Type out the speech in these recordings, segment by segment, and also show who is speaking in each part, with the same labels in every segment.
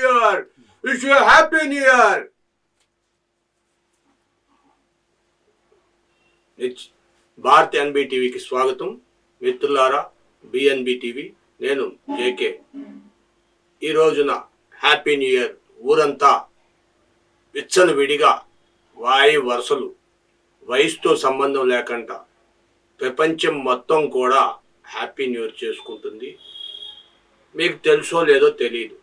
Speaker 1: Year merry merry happy year wish you Bharat NB టీవీకి స్వాగతం. మిత్రులారా బిఎన్బి టీవీ నేను జేకే ఈ రోజున హ్యాపీ న్యూ ఇయర్ ఊరంతా విచ్చలు విడిగా వాయి వరుసలు వయసుతో సంబంధం లేకుండా ప్రపంచం మొత్తం కూడా హ్యాపీ న్యూ ఇయర్ చేసుకుంటుంది. మీకు తెలుసో లేదో తెలియదు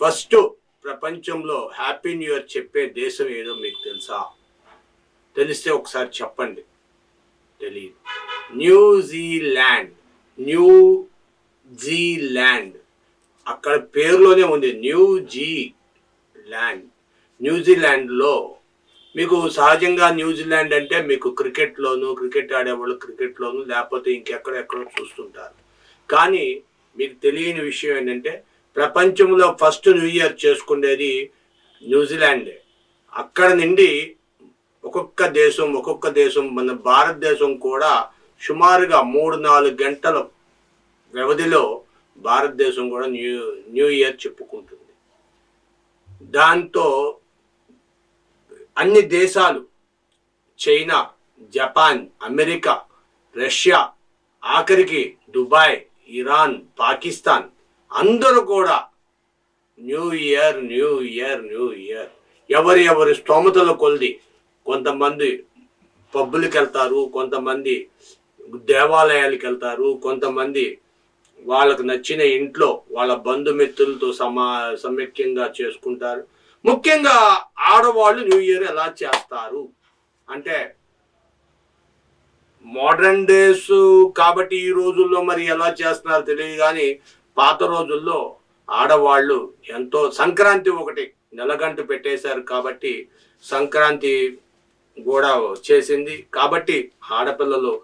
Speaker 1: ఫస్ట్ ప్రపంచంలో హ్యాపీ న్యూ ఇయర్ చెప్పే దేశం ఏదో మీకు తెలుసా? తెలిస్తే ఒకసారి చెప్పండి. తెలియదు న్యూజిలాండ్ న్యూ జీలాండ్. అక్కడ పేరులోనే ఉంది. న్యూ జీ ల్యాండ్ న్యూజిలాండ్లో మీకు సహజంగా న్యూజిలాండ్ అంటే మీకు క్రికెట్లోను క్రికెట్ ఆడేవాళ్ళు క్రికెట్లోను లేకపోతే ఇంకెక్కడెక్కడో చూస్తుంటారు. కానీ మీకు తెలియని విషయం ఏంటంటే ప్రపంచంలో ఫస్ట్ న్యూ ఇయర్ చేసుకునేది న్యూజిలాండే. అక్కడ నుండి ఒక్కొక్క దేశం ఒక్కొక్క దేశం మన భారతదేశం కూడా సుమారుగా మూడు నాలుగు గంటల వ్యవధిలో భారతదేశం కూడా న్యూ న్యూ ఇయర్ చెప్పుకుంటుంది. దాంతో అన్ని దేశాలు చైనా జపాన్ అమెరికా రష్యా ఆఖరికి దుబాయ్ ఇరాన్ పాకిస్తాన్ అందరూ కూడా new year new year new year. ఎవరి ఎవరి స్తోమతల కొలిది కొంతమంది పబ్బులకు వెళ్తారు కొంతమంది దేవాలయాలకు వెళ్తారు కొంతమంది వాళ్ళకు నచ్చిన ఇంట్లో వాళ్ళ బంధుమిత్రులతో సమా సమైక్యంగా చేసుకుంటారు. ముఖ్యంగా ఆడవాళ్ళు న్యూ ఇయర్ ఎలా చేస్తారు? అంటే మోడర్న్ డేస్ కాబట్టి ఈ రోజుల్లో మరి ఎలా చేస్తున్నారో తెలియదు కానీ పాత రోజుల్లో ఆడవాళ్ళు ఎంతో సంక్రాంతి ఒకటి నెలగంటు పెట్టేశారు కాబట్టి సంక్రాంతి కూడా చేసింది కాబట్టి ఆడపిల్లలు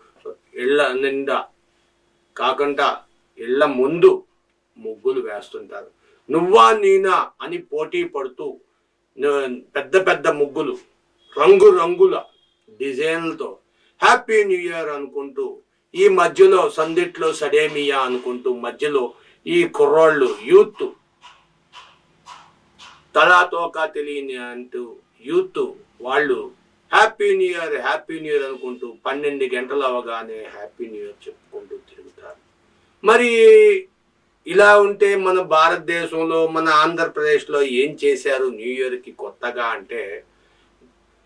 Speaker 1: ఇళ్ళ నిండా కాకుండా ఇళ్ళ ముందు ముగ్గులు వేస్తుంటారు. నువ్వా నీనా అని పోటీ పడుతూ పెద్ద పెద్ద ముగ్గులు రంగు రంగుల డిజైన్లతో హ్యాపీ న్యూ ఇయర్ అనుకుంటూ ఈ మధ్యలో సందిట్లో సడేమియా అనుకుంటూ మధ్యలో ఈ కుర్రాళ్ళు యూత్. తలాతోక తెలియని అంటూ యూత్ వాళ్ళు happy new year happy new year అనుకుంటూ పన్నెండు గంటలు అవగానే హ్యాపీ న్యూ ఇయర్ చెప్పుకుంటూ తిరుగుతారు. మరి ఇలా ఉంటే మన భారతదేశంలో మన ఆంధ్రప్రదేశ్లో ఏం చేశారు న్యూ ఇయర్కి కొత్తగా అంటే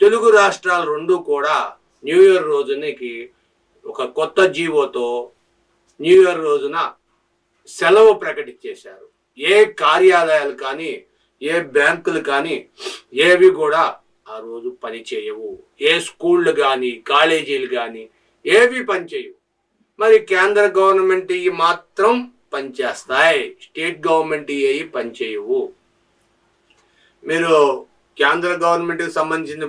Speaker 1: తెలుగు రాష్ట్రాలు రెండు కూడా న్యూ ఇయర్ రోజునకి ఒక కొత్త జీవోతో న్యూ ఇయర్ రోజున సెలవు ప్రకటించేశారు. ఏ కార్యాలయాలు కానీ ఏ బ్యాంకులు కానీ ఏవి కూడా ఆ రోజు పని చేయవు. ఏ స్కూళ్ళు కానీ కాలేజీలు కానీ ఏవి పనిచేయవు మరి కేంద్ర గవర్నమెంట్ ఇవి మాత్రం పనిచేస్తాయి స్టేట్ గవర్నమెంట్ ఇవి పనిచేయవు మీరు కేంద్ర గవర్నమెంట్కి సంబంధించిన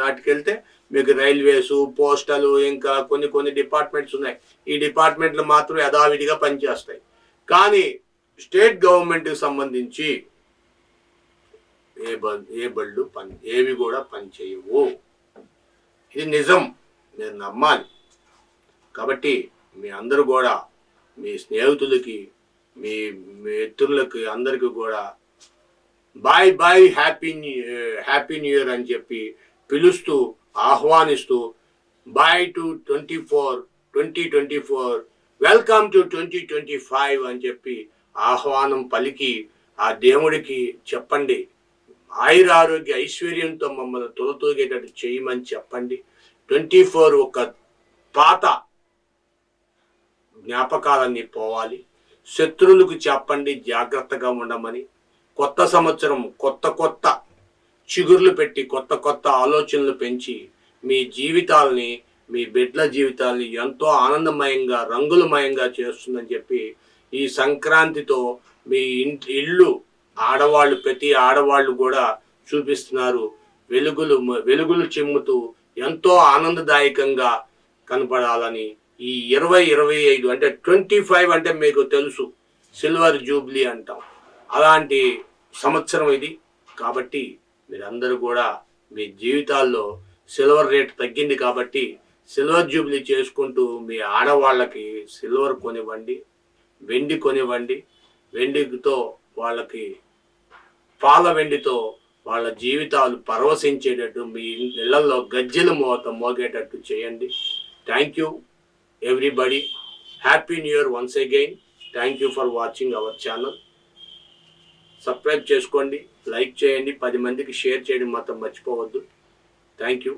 Speaker 1: వాటికి వెళ్తే మీకు రైల్వేసు పోస్టలు ఇంకా కొన్ని కొన్ని డిపార్ట్మెంట్స్ ఉన్నాయి. ఈ డిపార్ట్మెంట్లు మాత్రం యథావిధిగా పనిచేస్తాయి కానీ స్టేట్ గవర్నమెంట్కి సంబంధించి ఏ ఏ బళ్ళు పని ఏవి కూడా పనిచేయవు ఇది నిజం. మీరు నమ్మాలి. కాబట్టి మీ అందరూ కూడా మీ స్నేహితులకి మీ మిత్రులకి అందరికీ కూడా bye bye happy happy new year అని చెప్పి పిలుస్తూ ఆహ్వానిస్తూ bye to twenty four twenty twenty four welcome to twenty twenty five అని చెప్పి ఆహ్వానం పలికి ఆ దేవుడికి చెప్పండి. ఆయుర ఆరోగ్య ఐశ్వర్యంతో మమ్మల్ని తొలతూగేటట్టు చేయమని చెప్పండి. ట్వంటీ ఫోర్ ఒక పాత జ్ఞాపకాలన్నీ పోవాలి. శత్రువులకు చెప్పండి జాగ్రత్తగా ఉండమని. కొత్త సంవత్సరం కొత్త కొత్త చిగుర్లు పెట్టి కొత్త కొత్త ఆలోచనలు పెంచి మీ జీవితాల్ని మీ బిడ్డల జీవితాల్ని ఎంతో ఆనందమయంగా రంగులమయంగా చేస్తుందని చెప్పి ఈ సంక్రాంతితో మీ ఇంటి ఇల్లు ఆడవాళ్ళు ప్రతి ఆడవాళ్ళు కూడా చూపిస్తున్నారు. వెలుగులు వెలుగులు చిమ్ముతూ ఎంతో ఆనందదాయకంగా కనపడాలని ఈ ఇరవై ఇరవై ఐదు అంటే ట్వంటీ ఫైవ్ అంటే మీకు తెలుసు. సిల్వర్ జూబ్లీ అంటాం. అలాంటి సంవత్సరం ఇది. కాబట్టి మీరందరూ కూడా మీ జీవితాల్లో సిల్వర్ రేట్ తగ్గింది కాబట్టి సిల్వర్ జూబ్లీ చేసుకుంటూ మీ ఆడవాళ్ళకి సిల్వర్ కొనివ్వండి వెండి కొనివ్వండి. వెండితో వాళ్ళకి పాల వెండితో వాళ్ళ జీవితాలు పరవశించేటట్టు మీ ఇళ్ళలో గజ్జెల మోత మోగేటట్టు చేయండి. Thank you everybody happy new year once again thank you for watching our channel subscribe చేసుకోండి లైక్ చేయండి పది మందికి షేర్ చేయడం మాత్రం మర్చిపోవద్దు. Thank you